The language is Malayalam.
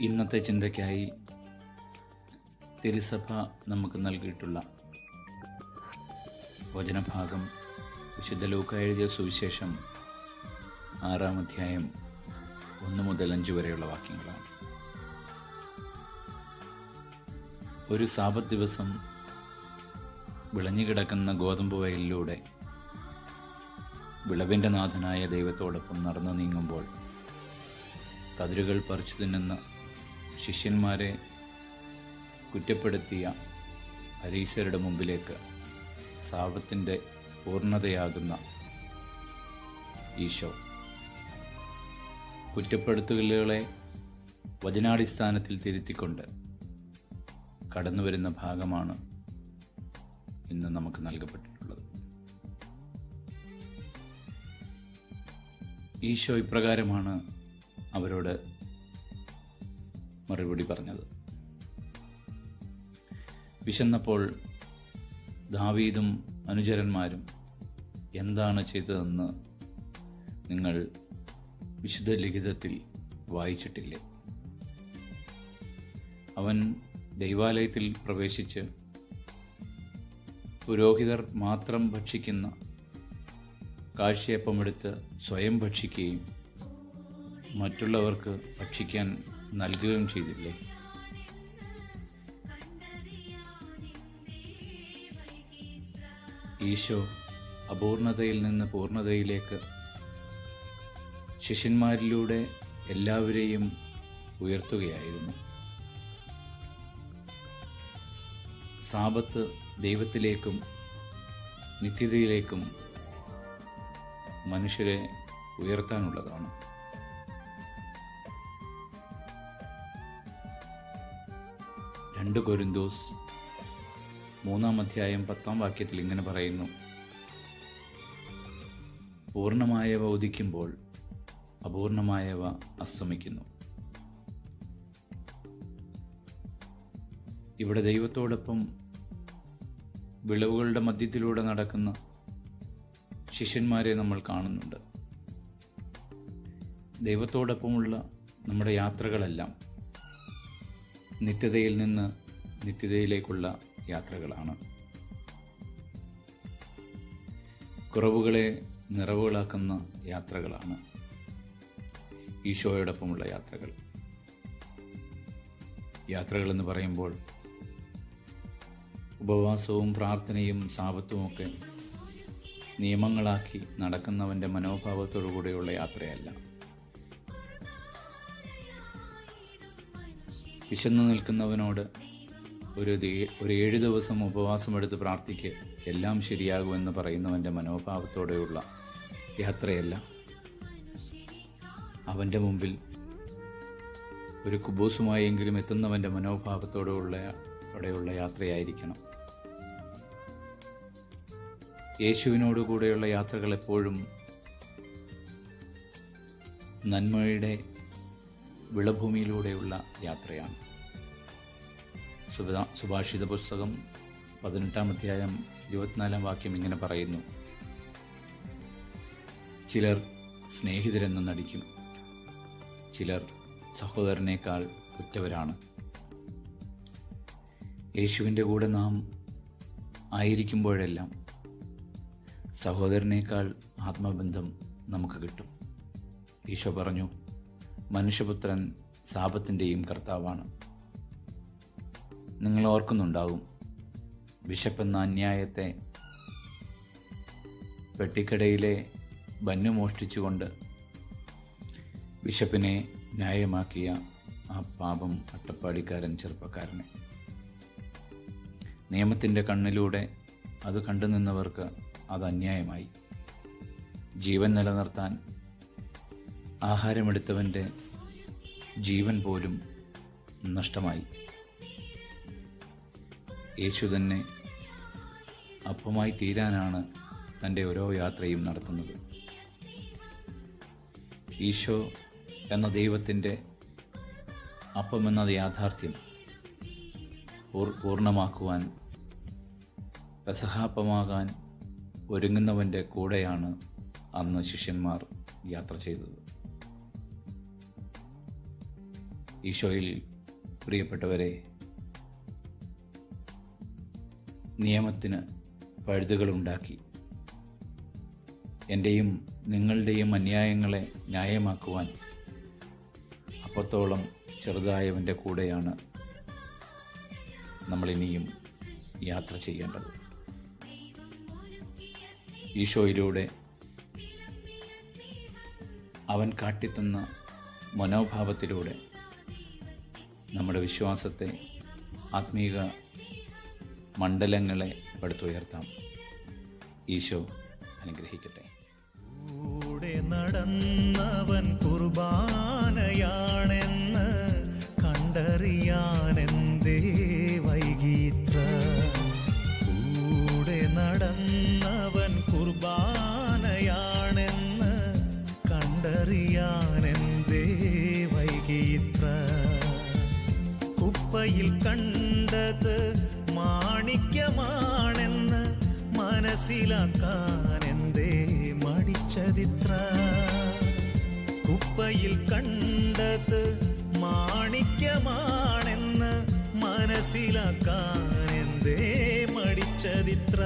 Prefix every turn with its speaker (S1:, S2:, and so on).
S1: ഇന്നത്തെ ചിന്തയ്ക്കായി തിരുസഭ നമുക്ക് നൽകിയിട്ടുള്ള വചനഭാഗം വിശുദ്ധ ലൂക്ക എഴുതിയ സുവിശേഷം ആറാം അധ്യായം ഒന്ന് മുതൽ അഞ്ച് വരെയുള്ള വാക്യങ്ങളാണ്. ഒരു സാപത്ത് ദിവസം വിളഞ്ഞുകിടക്കുന്ന ഗോതമ്പ് വയലിലൂടെ വിളവിന്റെ നാഥനായ ദൈവത്തോടൊപ്പം നടന്നു നീങ്ങുമ്പോൾ കതിരുകൾ പറിച്ചു തിന്നുന്ന ശിഷ്യന്മാരെ കുറ്റപ്പെടുത്തിയ ഹരീശരുടെ മുമ്പിലേക്ക് സാപത്തിന്റെ പൂർണതയാകുന്ന ഈശോ. കുറ്റപ്പെടുത്തലുകളെ വചനാടിസ്ഥാനത്തിൽ തിരുത്തിക്കൊണ്ട് കടന്നുവരുന്ന ഭാഗമാണ് ഇന്ന് നമുക്ക് നൽകപ്പെട്ടിട്ടുള്ളത്. ഈശോ ഇപ്രകാരമാണ് അവരോട് മറുപടി പറഞ്ഞത്. വിശന്നപ്പോൾ ദാവീദും അനുചരന്മാരും എന്താണ് ചെയ്തതെന്ന് നിങ്ങൾ വിശുദ്ധ ലിഖിതത്തിൽ വായിച്ചിട്ടില്ലേ? അവൻ ദൈവാലയത്തിൽ പ്രവേശിച്ച് പുരോഹിതർ മാത്രം ഭക്ഷിക്കുന്ന കാഴ്ചയപ്പമെടുത്ത് സ്വയം ഭക്ഷിക്കുകയും മറ്റുള്ളവർക്ക് ഭക്ഷിക്കാൻ നൽകുകയും ചെയ്തില്ലേ? ഈശോ അപൂർണതയിൽ നിന്ന് പൂർണതയിലേക്ക് ശിഷ്യന്മാരിലൂടെ എല്ലാവരെയും ഉയർത്തുകയായിരുന്നു. സാപത്ത് ദൈവത്തിലേക്കും നിത്യതയിലേക്കും മനുഷ്യരെ ഉയർത്താനുള്ളതാണ്. രണ്ട് കൊരിന്തോസ് മൂന്നാം അധ്യായം പത്താം വാക്യത്തിൽ ഇങ്ങനെ പറയുന്നു. പൂർണമായവ ഉദിക്കുമ്പോൾ അപൂർണമായവ അസ്തമിക്കുന്നു. ഇവിടെ ദൈവത്തോടൊപ്പം വിളവുകളുടെ മധ്യത്തിലൂടെ നടക്കുന്ന ശിഷ്യന്മാരെ നമ്മൾ കാണുന്നുണ്ട്. ദൈവത്തോടൊപ്പമുള്ള നമ്മുടെ യാത്രകളെല്ലാം നിത്യതയിൽ നിന്ന് നിത്യതയിലേക്കുള്ള യാത്രകളാണ്. കുറവുകളെ നിറവുകളാക്കുന്ന യാത്രകളാണ് ഈശോയോടൊപ്പമുള്ള യാത്രകൾ. യാത്രകളെന്ന് പറയുമ്പോൾ ഉപവാസവും പ്രാർത്ഥനയും സാപത്തുമൊക്കെ നിയമങ്ങളാക്കി നടക്കുന്നവന്റെ മനോഭാവത്തോടു കൂടെയുള്ള യാത്രയല്ല. വിശന്നു നിൽക്കുന്നവനോട് ഒരു ഒരു ഏഴ് ദിവസം ഉപവാസമെടുത്ത് പ്രാർത്ഥിക്ക്. എല്ലാം ശരിയാകുമെന്ന് പറയുന്നവന്റെ മനോഭാവത്തോടെയുള്ള യാത്രയല്ല. അവന്റെ മുമ്പിൽ ഒരു കുബൂസുമായെങ്കിലും എത്തുന്നവന്റെ മനോഭാവത്തോടെയുള്ള അവിടെയുള്ള യാത്രയായിരിക്കണം. യേശുവിനോട് കൂടെയുള്ള യാത്രകൾ എപ്പോഴും നന്മയുടെ വിളഭൂമിയിലൂടെയുള്ള യാത്രയാണ്. സുഭാഷിത പുസ്തകം പതിനെട്ടാം അധ്യായം ഇരുപത്തിനാലാം വാക്യം ഇങ്ങനെ പറയുന്നു. ചിലർ സ്നേഹിതരെന്ന് നടിക്കും. ചിലർ സഹോദരനേക്കാൾ ഉറ്റവരാണ്. യേശുവിന്റെ കൂടെ നാം ആയിരിക്കുമ്പോഴെല്ലാം സഹോദരനേക്കാൾ ആത്മബന്ധം നമുക്ക് കിട്ടും. ഈശോ പറഞ്ഞു മനുഷ്യപുത്രൻ സാപത്തിന്റെയും കർത്താവാണ്. നിങ്ങൾ ഓർക്കുന്നുണ്ടാകും ബിഷപ്പെന്ന അന്യായത്തെ പെട്ടിക്കടയിലെ ബന്നു മോഷ്ടിച്ചുകൊണ്ട് ബിഷപ്പിനെ ന്യായമാക്കിയ ആ പാപം അട്ടപ്പാടിക്കാരൻ ചെറുപ്പക്കാരനെ. നിയമത്തിന്റെ കണ്ണിലൂടെ അത് കണ്ടു നിന്നവർക്ക് അത് അന്യായമായി. ജീവൻ നിലനിർത്താൻ ആഹാരമെടുത്തവന്റെ ജീവൻ പോലും നഷ്ടമായി. യേശു തന്നെ അപ്പമായി തീരാനാണ് തന്റെ ഓരോ യാത്രയും നടത്തുന്നത്. ഈശോ എന്ന ദൈവത്തിന്റെ അപ്പമെന്നത് യാഥാർത്ഥ്യം പൂർ- പൂർണമാക്കുവാൻ പെസഹാപ്പമാകാൻ ഒരുങ്ങുന്നവന്റെ കൂടെയാണ് അന്ന് ശിഷ്യന്മാർ യാത്ര ചെയ്തത്. ഈശോയിൽ പ്രിയപ്പെട്ടവരെ നിയമത്തിന് പഴുതുകളുണ്ടാക്കി. എന്റെയും നിങ്ങളുടെയും അന്യായങ്ങളെ ന്യായമാക്കുവാൻ അപ്പത്തോളം ചെറുതായവന്റെ കൂടെയാണ് നമ്മളിനിയും യാത്ര ചെയ്യേണ്ടത്. ഈശോയിലൂടെ അവൻ കാട്ടിത്തന്ന മനോഭാവത്തിലൂടെ നമ്മുടെ വിശ്വാസത്തെ ആത്മീക മണ്ഡലങ്ങളെ പടുത്തുയർത്താം. ഈശോ അനുഗ്രഹിക്കട്ടെ.
S2: കൂടെ നടന്നവൻ കുർബാനയാണെന്ന് മനസ്സിലാക്കാൻ എന്തേ മടിച്ചതിത്ര? കുപ്പയിൽ കണ്ടത് മാണിക്യമാണെന്ന് മനസ്സിലാക്കാൻ എന്തേ മടിച്ചതിത്ര?